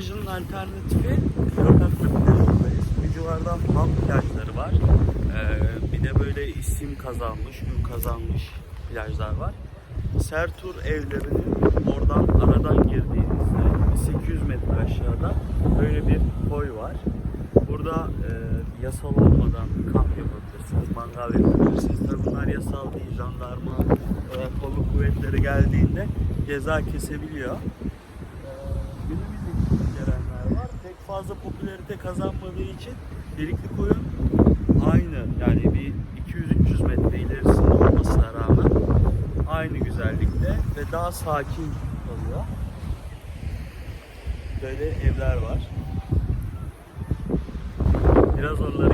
plajının alternatifi Krokat plajındayız. Bu civarda halk plajları var. Ee, bir de böyle isim kazanmış, ün kazanmış plajlar var. Sertur evlerinin oradan aradan girdiğinizde 800 metre aşağıda böyle bir koy var. Burada e, yasal olmadan kamp yapabilirsiniz, mangal yapabilirsiniz. Tabii bunlar yasal değil, jandarma, e, kolluk kuvvetleri geldiğinde ceza kesebiliyor. E, fazla popülarite kazanmadığı için Delikli Koyun aynı yani bir 200-300 metre ilerisinde olmasına rağmen aynı güzellikte ve daha sakin kalıyor. Böyle evler var. Biraz onları.